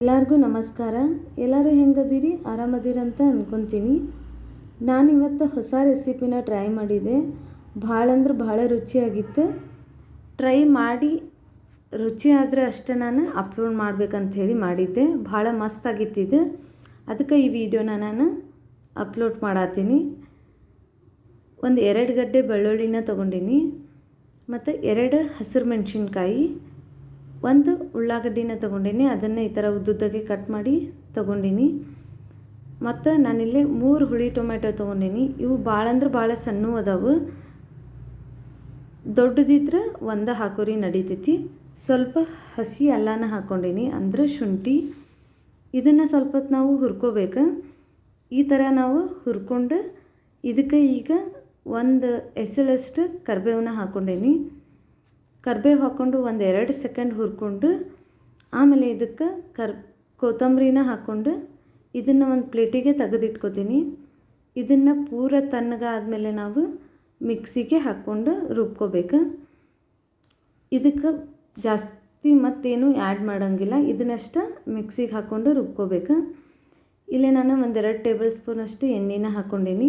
ಎಲ್ಲರಿಗೂ ನಮಸ್ಕಾರ. ಎಲ್ಲರೂ ಹೆಂಗದಿರಿ? ಆರಾಮದಿರಂತ ನಾನು ನಾನಿವತ್ತು ಹೊಸ ರೆಸಿಪಿನ ಟ್ರೈ ಮಾಡಿದೆ. ಭಾಳ ಅಂದ್ರೆ ಭಾಳ ರುಚಿಯಾಗಿತ್ತು. ಟ್ರೈ ಮಾಡಿ, ರುಚಿ ಆದರೆ ಅಷ್ಟೇ ನಾನು ಅಪ್ಲೋಡ್ ಮಾಡ್ಬೇಕಂತ ಹೇಳಿ ಮಾಡಿದ್ದೆ. ಭಾಳ ಮಸ್ತಾಗಿತ್ತಿದೆ ಅದಕ್ಕೆ ಈ ವಿಡಿಯೋನ ನಾನು ಅಪ್ಲೋಡ್ ಮಾಡತ್ತೀನಿ ಒಂದು ಎರಡು ಗಡ್ಡೆ ಬೆಳ್ಳುಳ್ಳಿನ ತೊಗೊಂಡಿನಿ. ಮತ್ತು ಎರಡು ಹಸಿರು ಮೆಣಸಿನ್ಕಾಯಿ. ಒಂದು ಉಳ್ಳಾಗಡ್ಡಿನ ತೊಗೊಂಡೀನಿ, ಅದನ್ನು ಈ ಥರ ಉದ್ದುದ್ದಾಗೆ ಕಟ್ ಮಾಡಿ ತೊಗೊಂಡೀನಿ. ಮತ್ತು ನಾನಿಲ್ಲಿ ಮೂರು ಹುಳಿ ಟೊಮೆಟೊ ತೊಗೊಂಡೀನಿ. ಇವು ಭಾಳ ಅಂದ್ರೆ ಭಾಳ ಸಣ್ಣ ಅದಾವು. ದೊಡ್ಡದಿದ್ರೆ ಒಂದು ಹಾಕೋರಿ ನಡೀತೈತಿ. ಸ್ವಲ್ಪ ಹಸಿ ಅಲ್ಲಾನ ಹಾಕ್ಕೊಂಡೀನಿ ಅಂದ್ರೆ ಶುಂಠಿ. ಇದನ್ನು ಸ್ವಲ್ಪ ನಾವು ಹುರ್ಕೋಬೇಕು. ಈ ಥರ ನಾವು ಹುರ್ಕೊಂಡು ಇದಕ್ಕೆ ಈಗ ಒಂದು ಎಸಳಷ್ಟು ಕರಿಬೇವನ್ನ ಹಾಕ್ಕೊಂಡೀನಿ ಕರ್ಬೇವು ಹಾಕ್ಕೊಂಡು ಒಂದು ಎರಡು ಸೆಕೆಂಡ್ ಹುರ್ಕೊಂಡು, ಆಮೇಲೆ ಇದಕ್ಕೆ ಕರ್, ಕೊತ್ತಂಬರಿನ ಹಾಕ್ಕೊಂಡು ಇದನ್ನು ಒಂದು ಪ್ಲೇಟಿಗೆ ತೆಗೆದಿಟ್ಕೋತೀನಿ. ಇದನ್ನು ಪೂರ ತಣ್ಣಗಾದಮೇಲೆ ನಾವು ಮಿಕ್ಸಿಗೆ ಹಾಕ್ಕೊಂಡು ರುಬ್ಕೋಬೇಕು. ಇದಕ್ಕೆ ಜಾಸ್ತಿ ಮತ್ತೇನು ಆ್ಯಡ್ ಮಾಡೋಂಗಿಲ್ಲ. ಇದನ್ನಷ್ಟು ಮಿಕ್ಸಿಗೆ ಹಾಕ್ಕೊಂಡು ರುಬ್ಕೋಬೇಕು. ಇಲ್ಲೇ ನಾನು ಒಂದೆರಡು ಟೇಬಲ್ ಸ್ಪೂನಷ್ಟು ಎಣ್ಣೆನ ಹಾಕ್ಕೊಂಡೀನಿ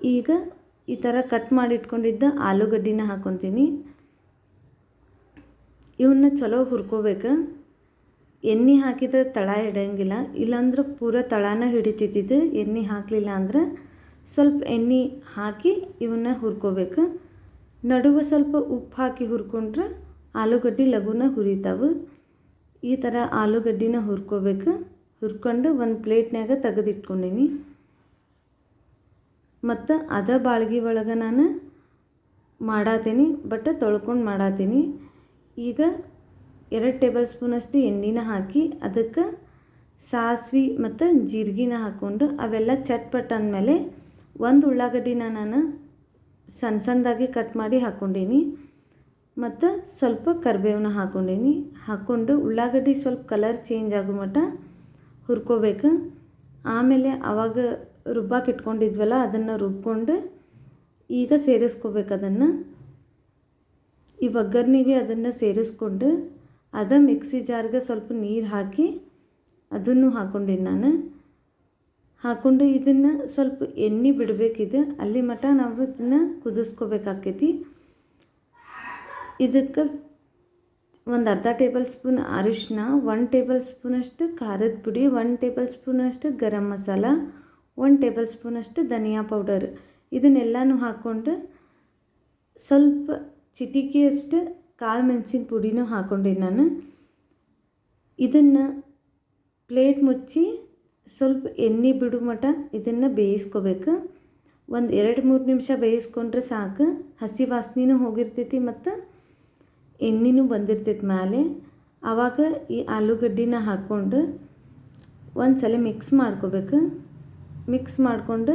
ಈಗ ಈ ಥರ ಕಟ್ ಮಾಡಿ ಇಟ್ಕೊಂಡಿದ್ದ ಆಲೂಗಡ್ಡಿನ ಹಾಕ್ಕೊತೀನಿ ಇವನ್ನ ಚಲೋ ಹುರ್ಕೋಬೇಕು. ಎಣ್ಣೆ ಹಾಕಿದ್ರೆ ತಳ ಹಿಡಂಗಿಲ್ಲ ಇಲ್ಲಾಂದ್ರೆ ಪೂರ ತಳನ ಹಿಡಿತಿದ್ದಿದ್ದು ಎಣ್ಣೆ ಹಾಕಲಿಲ್ಲ ಅಂದ್ರೆ ಸ್ವಲ್ಪ ಎಣ್ಣೆ ಹಾಕಿ ಇವನ್ನ ಹುರ್ಕೋಬೇಕು. ನಡುವೆ ಸ್ವಲ್ಪ ಉಪ್ಪು ಹಾಕಿ ಹುರ್ಕೊಂಡ್ರೆ ಆಲೂಗಡ್ಡೆ ಲಘುನ ಹುರಿತಾವೆ. ಈ ಥರ ಆಲೂಗಡ್ಡಿನ ಹುರ್ಕೋಬೇಕು. ಹುರ್ಕೊಂಡು ಒಂದು ಪ್ಲೇಟ್ನಾಗ ತೆಗೆದಿಟ್ಕೊಂಡೀನಿ. ಮತ್ತು ಅದ ಬಾಳ್ಗೆ ಒಳಗೆ ನಾನು ಮಾಡತ್ತೀನಿ ಬಟ್ ತೊಳ್ಕೊಂಡು ಮಾಡತ್ತೀನಿ ಈಗ ಎರಡು ಟೇಬಲ್ ಸ್ಪೂನಷ್ಟು ಎಣ್ಣೆನ ಹಾಕಿ ಅದಕ್ಕೆ ಸಾಸ್ವಿ ಮತ್ತು ಜೀರಿಗೆನ ಹಾಕ್ಕೊಂಡು ಅವೆಲ್ಲ ಚಟ್ಪಟ್ ಅಂದಮೇಲೆ ಒಂದು ಉಳ್ಳಾಗಡ್ಡಿನ ನಾನು ಸಣ್ಣ ಸಣ್ಣದಾಗಿ ಕಟ್ ಮಾಡಿ ಹಾಕ್ಕೊಂಡೀನಿ ಮತ್ತು ಸ್ವಲ್ಪ ಕರಿಬೇವನ್ನ ಹಾಕ್ಕೊಂಡೀನಿ ಹಾಕ್ಕೊಂಡು ಉಳ್ಳಾಗಡ್ಡಿ ಸ್ವಲ್ಪ ಕಲರ್ ಚೇಂಜ್ ಆಗೋ ಮಟ್ಟ ಹುರ್ಕೋಬೇಕು. ಆಮೇಲೆ ಆವಾಗ ರುಬ್ಬಾಕೆ ಇಟ್ಕೊಂಡಿದ್ವಲ್ಲ, ಅದನ್ನು ರುಬ್ಕೊಂಡು ಈಗ ಸೇರಿಸ್ಕೋಬೇಕು ಅದನ್ನು. ಈ ಒಗ್ಗರಣೆಗೆ ಅದನ್ನು ಸೇರಿಸ್ಕೊಂಡು ಅದ ಮಿಕ್ಸಿ ಜಾರ್ಗೆ ಸ್ವಲ್ಪ ನೀರು ಹಾಕಿ ಅದನ್ನು ಹಾಕ್ಕೊಂಡೀನಿ ನಾನು. ಹಾಕ್ಕೊಂಡು ಇದನ್ನು ಸ್ವಲ್ಪ ಎಣ್ಣೆ ಬಿಡಬೇಕಿದೆ, ಅಲ್ಲಿ ಮಟ ನಾವು ಇದನ್ನು ಕುದಿಸ್ಕೋಬೇಕಾಕೈತಿ. ಇದಕ್ಕೆ ಒಂದು ಅರ್ಧ ಟೇಬಲ್ ಸ್ಪೂನ್ ಅರಿಶಿನ ಒನ್ ಟೇಬಲ್ ಸ್ಪೂನಷ್ಟು ಖಾರದ ಪುಡಿ ಒನ್ ಟೇಬಲ್ ಸ್ಪೂನಷ್ಟು ಗರಂ ಮಸಾಲ ಒನ್ ಟೇಬಲ್ ಸ್ಪೂನಷ್ಟು ಧನಿಯಾ ಪೌಡರ್. ಇದನ್ನೆಲ್ಲನೂ ಹಾಕ್ಕೊಂಡು ಸ್ವಲ್ಪ ಚಿಟಿಕೆಯಷ್ಟು ಕಾಳು ಮೆಣಸಿನ ಪುಡಿನೂ ಹಾಕ್ಕೊಂಡೆ ನಾನು. ಇದನ್ನು ಪ್ಲೇಟ್ ಮುಚ್ಚಿ ಸ್ವಲ್ಪ ಎಣ್ಣೆ ಬಿಡು ಮಟ ಇದನ್ನು ಬೇಯಿಸ್ಕೋಬೇಕು. ಒಂದು ಎರಡು ಮೂರು ನಿಮಿಷ ಬೇಯಿಸ್ಕೊಂಡ್ರೆ ಸಾಕು. ಹಸಿ ವಾಸನೆನೂ ಹೋಗಿರ್ತೈತಿ ಮತ್ತು ಎಣ್ಣೆನೂ ಬಂದಿರ್ತೈತಿ ಮೇಲೆ ಆವಾಗ ಈ ಆಲೂಗಡ್ಡಿನ ಹಾಕ್ಕೊಂಡು ಒಂದು ಸಲ ಮಿಕ್ಸ್ ಮಾಡ್ಕೋಬೇಕು. ಮಿಕ್ಸ್ ಮಾಡಿಕೊಂಡು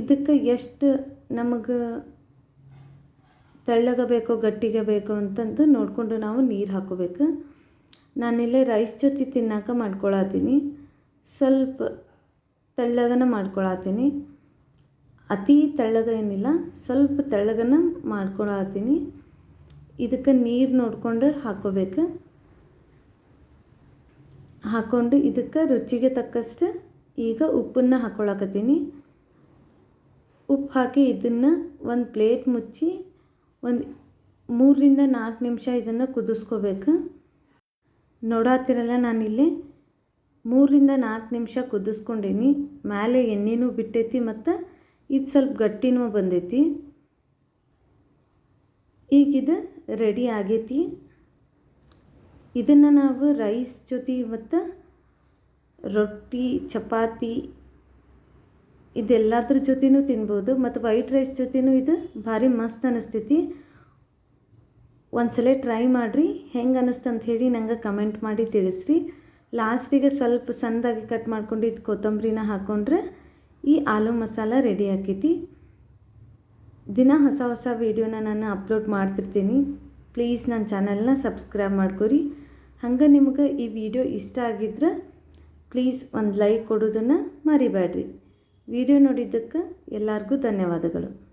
ಇದಕ್ಕೆ ಎಷ್ಟು ನಮಗೆ ತೆಳ್ಳಗೆ ಬೇಕೋ ಗಟ್ಟಿಗೆ ಬೇಕೋ ಅಂತಂದು ನೋಡಿಕೊಂಡು ನಾವು ನೀರು ಹಾಕೋಬೇಕು. ನಾನಿಲ್ಲೇ ರೈಸ್ ಜೊತೆ ತಿನ್ನಾಕ ಮಾಡ್ಕೊಳತ್ತೀನಿ ಸ್ವಲ್ಪ ತೆಳ್ಳಗನ ಮಾಡ್ಕೊಳತ್ತೀನಿ ಅತಿ ತೆಳ್ಳಗ ಏನಿಲ್ಲ, ಸ್ವಲ್ಪ ತೆಳ್ಳಗನ ಮಾಡ್ಕೊಳತ್ತೀನಿ ಇದಕ್ಕೆ ನೀರು ನೋಡಿಕೊಂಡು ಹಾಕೋಬೇಕು. ಹಾಕ್ಕೊಂಡು ಇದಕ್ಕೆ ರುಚಿಗೆ ತಕ್ಕಷ್ಟು ಈಗ ಉಪ್ಪನ್ನು ಹಾಕ್ಕೊಳಕತ್ತೀನಿ ಉಪ್ಪು ಹಾಕಿ ಇದನ್ನು ಒಂದು ಪ್ಲೇಟ್ ಮುಚ್ಚಿ ಒಂದು ಮೂರರಿಂದ ನಾಲ್ಕು ನಿಮಿಷ ಇದನ್ನು ಕುದಿಸ್ಕೋಬೇಕು. ನೋಡಾತಿರಲ್ಲ ನಾನಿಲ್ಲಿ? ಮೂರರಿಂದ ನಾಲ್ಕು ನಿಮಿಷ ಕುದಿಸ್ಕೊಂಡೀನಿ. ಮೇಲೆ ಎಣ್ಣೆನೂ ಬಿಟ್ಟೈತಿ ಮತ್ತು ಇದು ಸ್ವಲ್ಪ ಗಟ್ಟಿನೂ ಬಂದೈತಿ. ಈಗಿದು ರೆಡಿ ಆಗೈತಿ. ಇದನ್ನು ನಾವು ರೈಸ್ ಜೊತೆ ಮತ್ತು ರೊಟ್ಟಿ, ಚಪಾತಿ, ಇದೆಲ್ಲದ್ರ ಜೊತೆನೂ ತಿನ್ಬೋದು. ಮತ್ತು ವೈಟ್ ರೈಸ್ ಜೊತೆನೂ ಇದು ಭಾರಿ ಮಸ್ತ್ ಅನ್ನಿಸ್ತೈತಿ ಒಂದ್ಸಲ ಟ್ರೈ ಮಾಡಿರಿ. ಹೆಂಗೆ ಅನ್ನಿಸ್ತು ಅಂತ ಹೇಳಿ ನಂಗೆ ಕಮೆಂಟ್ ಮಾಡಿ ತಿಳಿಸ್ರಿ. ಲಾಸ್ಟಿಗೆ ಸ್ವಲ್ಪ ಸಣ್ಣದಾಗಿ ಕಟ್ ಮಾಡ್ಕೊಂಡಿದ್ದು ಕೊತ್ತಂಬರಿನ ಹಾಕ್ಕೊಂಡ್ರೆ ಈ ಆಲೂ ಮಸಾಲ ರೆಡಿ ಆಕೈತಿ. ದಿನ ಹೊಸ ಹೊಸ ವೀಡಿಯೋನ ನಾನು ಅಪ್ಲೋಡ್ ಮಾಡ್ತಿರ್ತೀನಿ. ಪ್ಲೀಸ್ ನನ್ನ ಚಾನಲ್ನ ಸಬ್ಸ್ಕ್ರೈಬ್ ಮಾಡ್ಕೊರಿ. ಹಂಗೆ ನಿಮ್ಗೆ ಈ ವಿಡಿಯೋ ಇಷ್ಟ ಆಗಿದ್ರೆ ಪ್ಲೀಸ್ ಒಂದು ಲೈಕ್ ಕೊಡೋದನ್ನು ಮರಿಬೇಡ್ರಿ. ವಿಡಿಯೋ ನೋಡಿದ್ದಕ್ಕೆ ಎಲ್ಲರಿಗೂ ಧನ್ಯವಾದಗಳು.